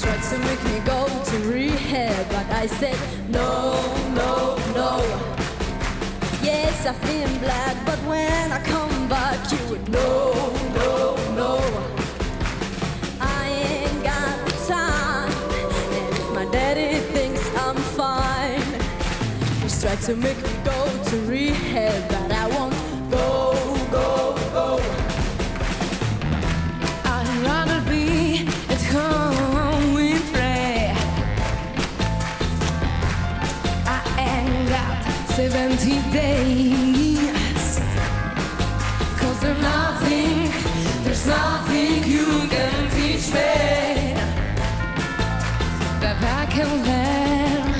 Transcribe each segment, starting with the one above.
tried to make me go to rehab, but I said no, no, no. Yes, I've been black, but when I come back, you would know, no, no. I ain't got time, and my daddy thinks I'm fine, tried to make me 70 days. Cause there's nothing, there's nothing you can teach me that I can learn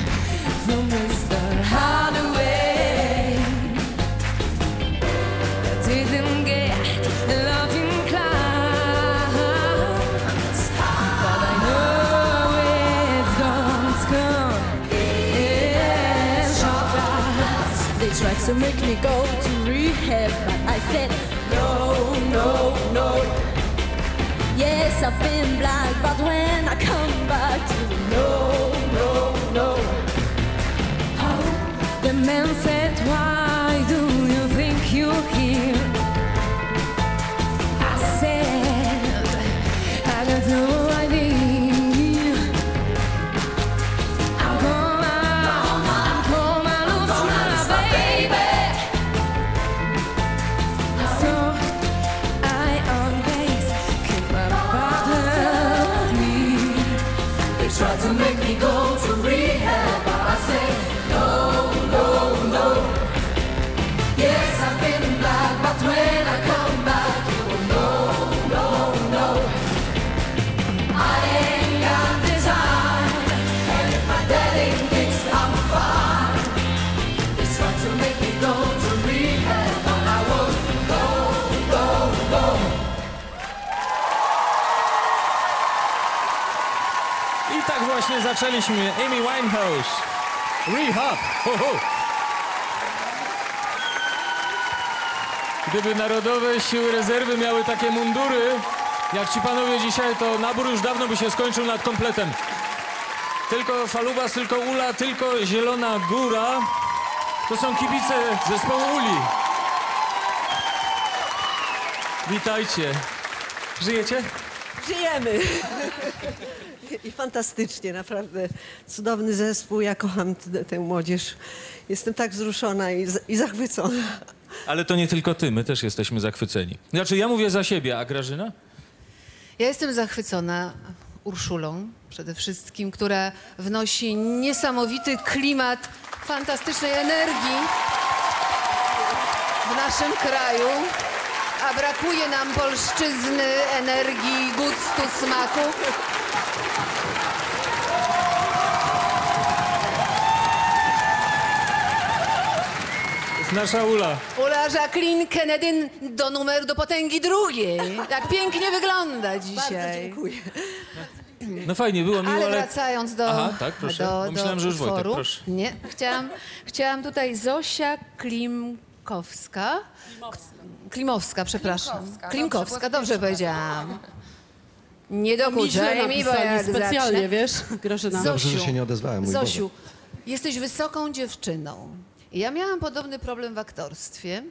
from Mr. Hardaway. Didn't get love tried to make me go to rehab, but I said, no, no, no. Yes, I've been black, but tried to make me go to rehab, zaczęliśmy. Amy Winehouse. Rehab. Ho, ho. Gdyby Narodowe Siły Rezerwy miały takie mundury, jak ci panowie dzisiaj, to nabór już dawno by się skończył nad kompletem. Tylko Falubas, tylko Ula, tylko Zielona Góra. To są kibice zespołu Uli. Witajcie. Żyjecie? Żyjemy! I fantastycznie, naprawdę cudowny zespół. Ja kocham tę młodzież. Jestem tak wzruszona i, i zachwycona. Ale to nie tylko ty, my też jesteśmy zachwyceni. Znaczy, ja mówię za siebie, a Grażyna? Ja jestem zachwycona Urszulą przede wszystkim, która wnosi niesamowity klimat fantastycznej energii w naszym kraju, a brakuje nam polszczyzny, energii, gustu, smaku. To jest nasza Ula. Ula Jacqueline Kennedy do numeru do potęgi drugiej. Jak pięknie wygląda Bardzo dzisiaj. dziękuję. No fajnie, było miło, Ale ale... wracając do, Aha, tak, proszę. do, do myślałem, że już Wojtek, proszę. Nie, chciałam, chciałam tutaj Zosia Klimkowska. Klimowska, przepraszam. Klimkowska, dobrze powiedziałam. Nie dokuczaj mi, bo jak specjalnie, zacznę. wiesz, Grażyna. Zosiu, Dobrze, że się nie odezwałem, mój Zosiu, jesteś wysoką dziewczyną. I Ja miałam podobny problem w aktorstwie,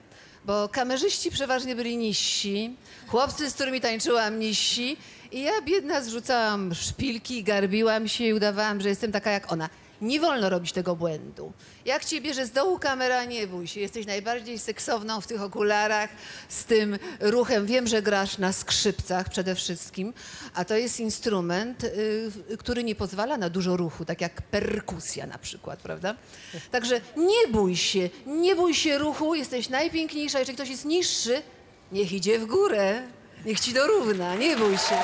bo kamerzyści przeważnie byli niżsi, chłopcy, z którymi tańczyłam, niżsi. I ja biedna zrzucałam szpilki, garbiłam się i udawałam, że jestem taka jak ona. Nie wolno robić tego błędu. Jak cię bierze z dołu kamera, nie bój się. Jesteś najbardziej seksowną w tych okularach, z tym ruchem. Wiem, że grasz na skrzypcach przede wszystkim, a to jest instrument, y, który nie pozwala na dużo ruchu, tak jak perkusja na przykład, prawda? Także nie bój się, nie bój się ruchu, jesteś najpiękniejsza. Jeżeli ktoś jest niższy, niech idzie w górę, niech ci dorówna, nie bój się.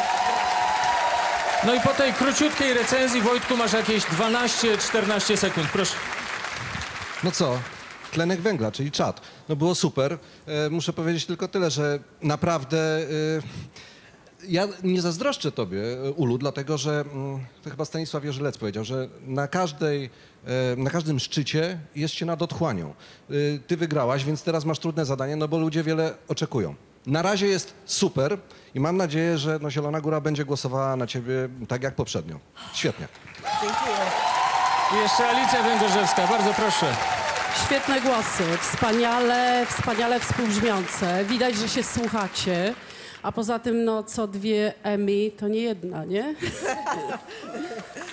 No i po tej króciutkiej recenzji, Wojtku, masz jakieś 12-14 sekund, proszę. No co? Tlenek węgla, czyli czad. No było super. E, muszę powiedzieć tylko tyle, że naprawdę e, ja nie zazdroszczę tobie, e, Ulu, dlatego że mm, to chyba Stanisław Jerzylec powiedział, że na każdej e, na każdym szczycie jest się nad otchłanią. E, Ty wygrałaś, więc teraz masz trudne zadanie, no bo ludzie wiele oczekują. Na razie jest super i mam nadzieję, że no, Zielona Góra będzie głosowała na ciebie tak jak poprzednio. Świetnie. Dziękuję. I jeszcze Alicja Węgorzewska, bardzo proszę. Świetne głosy, wspaniale, wspaniale współbrzmiące. Widać, że się słuchacie. A poza tym, no, co dwie Emmy, to nie jedna, nie?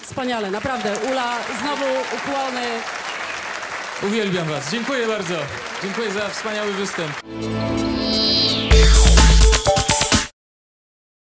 Wspaniale, naprawdę. Ula, znowu ukłony. Uwielbiam was. Dziękuję bardzo. Dziękuję za wspaniały występ.